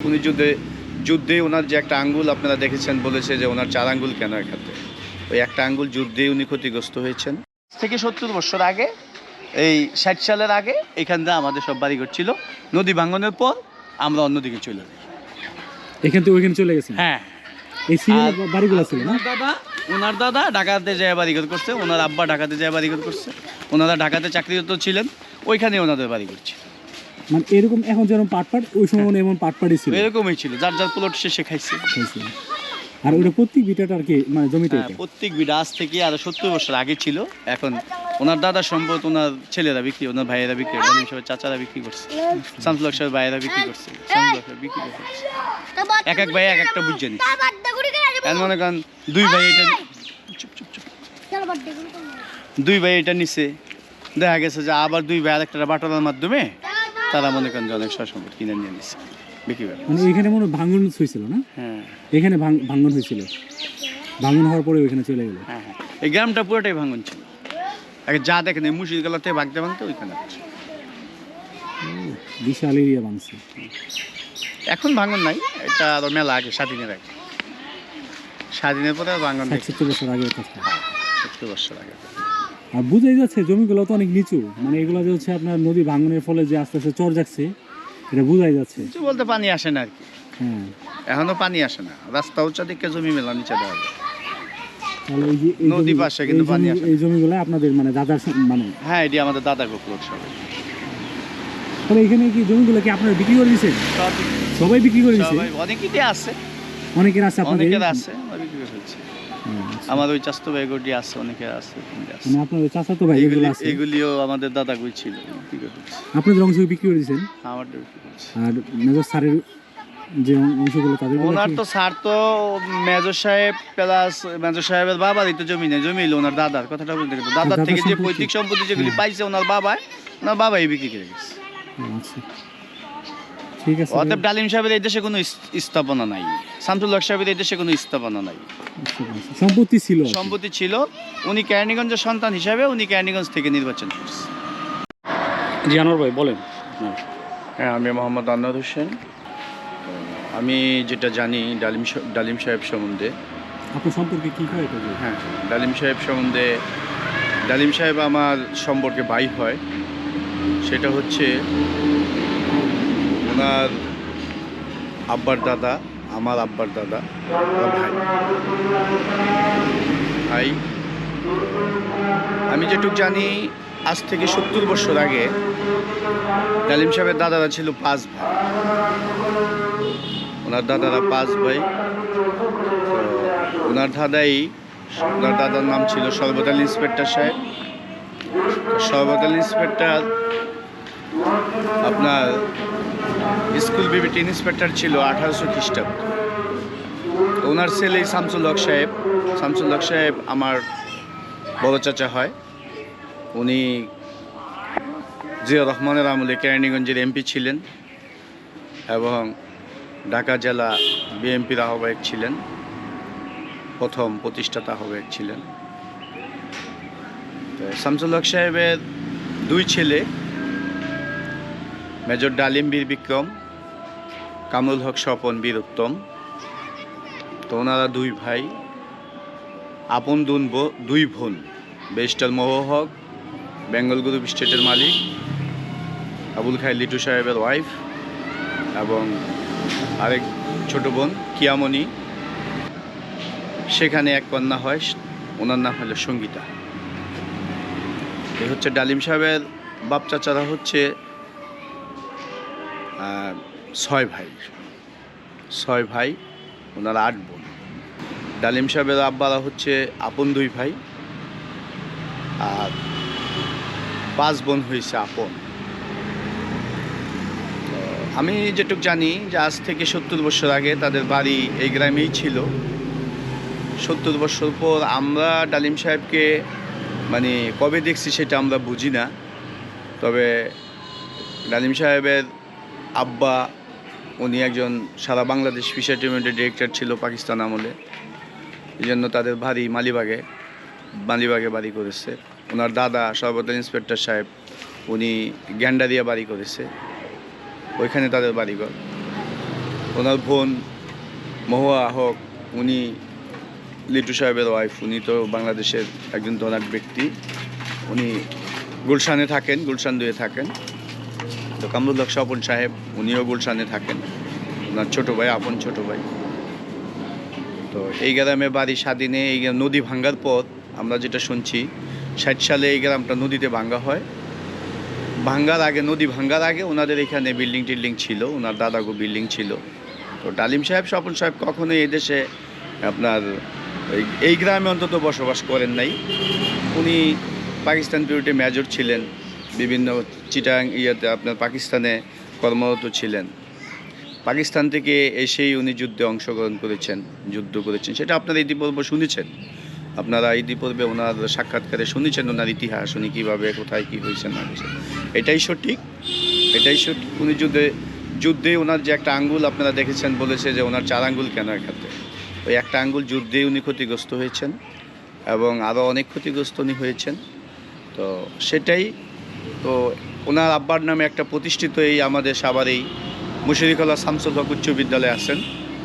উনি যুদ্ধে যুদ্ধে ওনার যে একটা আঙ্গুল আপনারা দেখেছেন বলেছে যে ওনার চার আঙ্গুল কেন একাতে ওই একটা আঙ্গুল যুদ্ধে উনি ক্ষতিগ্রস্ত হয়েছেন। থেকে সত্তর বছর আগে এই ষাট সালের আগে এখান থেকে আমাদের সব বাড়িঘর ছিল। নদী ভাঙনের পর আমরা অন্যদিকে চলে যাই। এখান থেকে ওইখানে চলে গেছেন? হ্যাঁ। এই বাড়িগুলো ছিল না? ওনার দাদা ওনার দাদা ঢাকাতে যায় বাড়িঘর করছে ওনার আব্বা ঢাকাতে যায় বাড়িঘর করছে ওনারা ঢাকাতে চাকরিরত ছিলেন ওইখানে ওনাদের বাড়ি করছে মানে এরকম এখন যেরকম পাট পাট ওই সময় এমন পাট পাটই ছিল। এরকমই ছিল যার যার প্লট সে শেখাইছে। আর ওটা প্রত্যেক বিটাটা আর কি মানে জমিতে হ্যাঁ, প্রত্যেক বিড়া আজ থেকে আরও সত্তর বছর আগে ছিল। এখন ওনার দাদার সম্পদ ওনার ছেলেরা বিক্রি ওনার ভাইয়েরা বিক্রি সাহেবের চাচারা বিক্রি করছে। শামসুল সাহেবের ভাইয়েরা বিক্রি করছে সাহেব বিক্রি করছে। এক এক ভাই এক একটা বুঝছে নি এখন মনে করেন দুই ভাই এটা চুপ চুপ চুপ। দুই ভাই এটা নিছে। দেখা গেছে যে আবার দুই ভাই আর একটা বাটলার মাধ্যমে তারা মনে করেন যে অনেক সম্পদ কিনে নিয়ে নিচ্ছে বিক্রি করে। মানে এখানে মনে হয় ভাঙন হয়েছিল না? হ্যাঁ। এখানে ভাঙ- ভাঙন হয়েছিল। ভাঙন হওয়ার পরে ওইখানে চলে গেল। হ্যাঁ হ্যাঁ। এই গ্রামটা পুরোটাই ভাঙন ছিল। আগে যা দেখেন এই মুর্শিদ গলাতে ভাগতে ভাঙতে ওইখানে বিশাল এরিয়া ভাঙছে। এখন ভাঙন নাই এটা আরও মেলা আগে স্বাধীনের আগে। স্বাধীনের পরে ভাঙন ষাট সত্তর বছর আগে কথা। সত্তর বছর আগে আর বুঝাই যাচ্ছে জমিগুলো তো অনেক নিচু। মানে এগুলো যে হচ্ছে আপনার নদী ভাঙনের ফলে যে আস্তে আস্তে চর যাচ্ছে এটা বুঝাই যাচ্ছে। কিছু বলতে পানি আসে না আর কি। হ্যাঁ। এখনও পানি আসে না। রাস্তা উচ্চা দিকে জমি মেলা নিচে দেওয়া যায়। তাহলে এই যে এই নদী জমি- পাশে কিন্তু এই পানি জমি- আসে না। এই জমিগুলো আপনাদের মানে দাদার মানে হ্যাঁ এটি আমাদের দাদা তাহলে এখানে কি জমিগুলো কি আপনারা বিক্রি করে দিয়েছেন? সবাই বিক্রি করে দিয়েছে? সবাই অনেকেই আছে। অনেকের আছে আপনাদের? অনেকের আছে বিক্রি করে ফেলছে। আমার ওই চাস্তো ব্যাগটি আছে অনেকের আছে অনেকে আছে। মানে চাচাতো ভাই এগুলি- এগুলিও আমাদের দাদা গুই ছিল আপনাদের অংশ বিক্রি করে দিয়েছেন? আমার আর মেজর স্যারের যে অংশগুলো তাদের ওনার তো স্যার তো মেজর সাহেব প্লাস মেজর সাহেবের বাবারই তো জমি নেই জমি ওনার দাদার কথাটা বলতে গেলে। দাদার থেকে যে সম্পত্তি। পৈতৃক সম্পত্তি যেগুলি পাইছে ওনার বাবাই ওনার বাবাই বিক্রি করে গেছে আচ্ছা। ঠিক আছে অতএব ডালিম সাহেবের এই দেশে কোনো স্থাপনা নাই। শামসুল হক সাহেবের এই দেশে কোনো স্থাপনা নাই। সম্পত্তি ছিল সম্পত্তি ছিল। উনি কেরানীগঞ্জের সন্তান হিসাবে উনি কেরানীগঞ্জ থেকে নির্বাচন করছে। জি আনোয়ার ভাই বলেন। হ্যাঁ আমি মোহাম্মদ আনোয়ার হোসেন। আমি যেটা জানি ডালিম ডালিম সাহেব সম্বন্ধে। আপনার সম্পর্কে কি হয় হ্যাঁ ডালিম সাহেব সম্বন্ধে ডালিম সাহেব আমার সম্পর্কে ভাই হয়। সেটা হচ্ছে ওনার আব্বার দাদা, আমার আব্বার দাদা ভাই। ভাই, আমি যেটুক জানি, আজ থেকে সত্তর বছর আগে ডালিম সাহেবের দাদারা ছিল পাঁচ ভাই। ওনার দাদারা পাঁচ ভাই। ওনার দাদাই, ওনার দাদার নাম ছিল সর্বদাল ইন্সপেক্টর সাহেব। তো সর্বদাল ইন্সপেক্টর আপনার স্কুল বিবিটি ইন্সপেক্টর ছিল আঠারোশো খ্রিস্টাব্দ। ওনার ছেলে শামসুল হক সাহেব। শামসুল হক সাহেব আমার বড় চাচা হয়। উনি জিয়া রহমানের আমলে কেরানীগঞ্জের এমপি ছিলেন এবং ঢাকা জেলা বিএনপির আহ্বায়ক ছিলেন। প্রথম প্রতিষ্ঠাতা আহ্বায়ক ছিলেন। শামসুল হক সাহেবের দুই ছেলে মেজর ডালিম বীর বিক্রম, কামরুল হক স্বপন বীর উত্তম। তো ওনারা দুই ভাই, আপন দুন দুই বোন। বেস্টার মহ হক, বেঙ্গল গ্রুপ স্টেটের মালিক, আবুল খাই লিটু সাহেবের ওয়াইফ এবং আরেক ছোট বোন, কিয়ামণি। সেখানে এক কন্যা হয়, ওনার নাম হলো সঙ্গীতা। এ হচ্ছে ডালিম সাহেবের বাপ চাচারা হচ্ছে ছয় ভাই। ছয় ভাই, ওনারা আট বোন। ডালিম সাহেবের আব্বারা হচ্ছে আপন দুই ভাই, আর পাঁচ বোন হয়েছে আপন। আমি যেটুক জানি যে আজ থেকে সত্তর বছর আগে তাদের বাড়ি এই গ্রামেই ছিল। সত্তর বছর পর আমরা ডালিম সাহেবকে মানে কবে দেখছি সেটা আমরা বুঝি না। তবে ডালিম সাহেবের আব্বা, উনি একজন সারা বাংলাদেশ ফিশার টুর্নামেন্টের ডিরেক্টর ছিল পাকিস্তান আমলে। এই জন্য তাদের বাড়ি মালিবাগে মালিবাগে বাড়ি করেছে। ওনার দাদা সর্বদা ইন্সপেক্টর সাহেব, উনি গ্যান্ডারিয়া বাড়ি করেছে। ওইখানে তাদের বাড়িঘর। ওনার বোন মহুয়া হক, উনি লিটু সাহেবের ওয়াইফ উনি তো বাংলাদেশের একজন ধনাঢ্য ব্যক্তি। উনি গুলশানে থাকেন, গুলশান দুয়ে থাকেন। তো কামরুল্লাহ স্বপন সাহেব, উনিও গুলশানে থাকেন। ওনার ছোটো ভাই, আপন ছোটো ভাই। তো এই গ্রামে বাড়ি স্বাধীনে এই নদী ভাঙ্গার পর আমরা যেটা শুনছি, ষাট সালে এই গ্রামটা নদীতে ভাঙ্গা হয়। ভাঙ্গার আগে, নদী ভাঙ্গার আগে ওনাদের এখানে বিল্ডিং টিল্ডিং ছিল, ওনার দাদাগো বিল্ডিং ছিল। তো ডালিম সাহেব, স্বপন সাহেব কখনোই এই দেশে, আপনার, এই- গ্রামে অন্তত বসবাস করেন নাই। উনি পাকিস্তান বিরুদ্ধে মেজর ছিলেন। বিভিন্ন চিটাং ইয়েতে আপনার পাকিস্তানে কর্মরত ছিলেন। পাকিস্তান থেকে এসেই উনি যুদ্ধে অংশগ্রহণ করেছেন, যুদ্ধ করেছেন। সেটা আপনারা ইতিপূর্বে শুনেছেন। আপনারা ইতিপূর্বে ওনার সাক্ষাৎকারে শুনেছেন, ওনার ইতিহাস, উনি কীভাবে, কোথায়, কী হয়েছে, না হয়েছে। এটাই সঠিক। এটাই সঠিক। উনি যুদ্ধে যুদ্ধে ওনার যে একটা আঙ্গুল আপনারা দেখেছেন, বলেছে যে ওনার চার আঙ্গুল কেন এখানে ওই একটা আঙ্গুল যুদ্ধেই উনি ক্ষতিগ্রস্ত হয়েছেন এবং আরও অনেক ক্ষতিগ্রস্ত উনি হয়েছেন। তো সেটাই তো ওনার আব্বার নামে একটা প্রতিষ্ঠিত এই আমাদের সাবার এই মুশরিকলা শামসুল হক উচ্চ বিদ্যালয়ে আছেন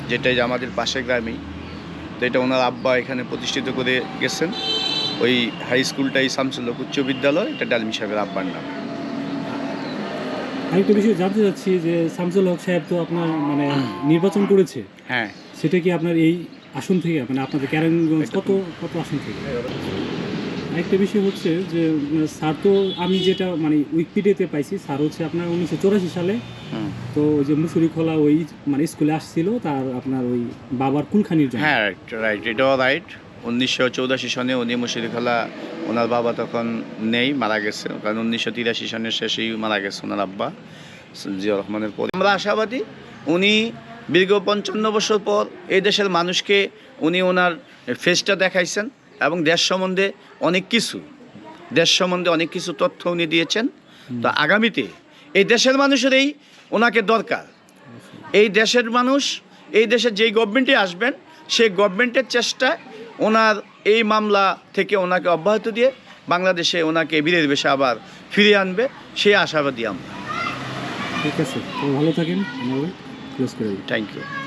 যেটাই আমাদের পাশের গ্রামেই। তো এটা ওনার আব্বা এখানে প্রতিষ্ঠিত করে গেছেন। ওই হাই স্কুলটাই শামসুল হক উচ্চ বিদ্যালয় এটা ডালমি সাহেবের আব্বার নাম। আরেকটা বিষয় জানতে চাচ্ছি যে শামসুল হক সাহেব তো আপনার মানে নির্বাচন করেছে। হ্যাঁ। সেটা কি আপনার এই আসন থেকে মানে আপনাদের ক্যারানগঞ্জ কত কত আসন থেকে? আরেকটা বিষয় হচ্ছে যে স্যার তো আমি যেটা মানে উইকিপিডিয়াতে পাইছি স্যার হচ্ছে আপনার উনিশশো চৌরাশি সালে। তো ওই যে মুসুরি খোলা ওই মানে স্কুলে আসছিল তার আপনার ওই বাবার কুলখানির জন্য। হ্যাঁ রাইট এটাও রাইট উনিশশো চৌরাশি সনে উনি মুশরিকলা ওনার বাবা তখন নেই মারা গেছে। কারণ উনিশশো তিরাশি সনের শেষেই মারা গেছে ওনার আব্বা জিয়া রহমানের পর আমরা আশাবাদী উনি দীর্ঘ পঞ্চান্ন বছর পর এই দেশের মানুষকে উনি ওনার ফেসটা দেখাইছেন। এবং দেশ সম্বন্ধে অনেক কিছু। দেশ সম্বন্ধে অনেক কিছু তথ্য উনি দিয়েছেন। তো আগামীতে এই দেশের মানুষেরই ওনাকে দরকার। এই দেশের মানুষ এই দেশের যেই গভর্নমেন্টে আসবেন সেই গভর্নমেন্টের চেষ্টায় ওনার এই মামলা থেকে ওনাকে অব্যাহত দিয়ে বাংলাদেশে ওনাকে বীরের বেশে আবার ফিরিয়ে আনবে সেই আশাবাদী আমরা। ঠিক আছে ভালো থাকেন থ্যাংক ইউ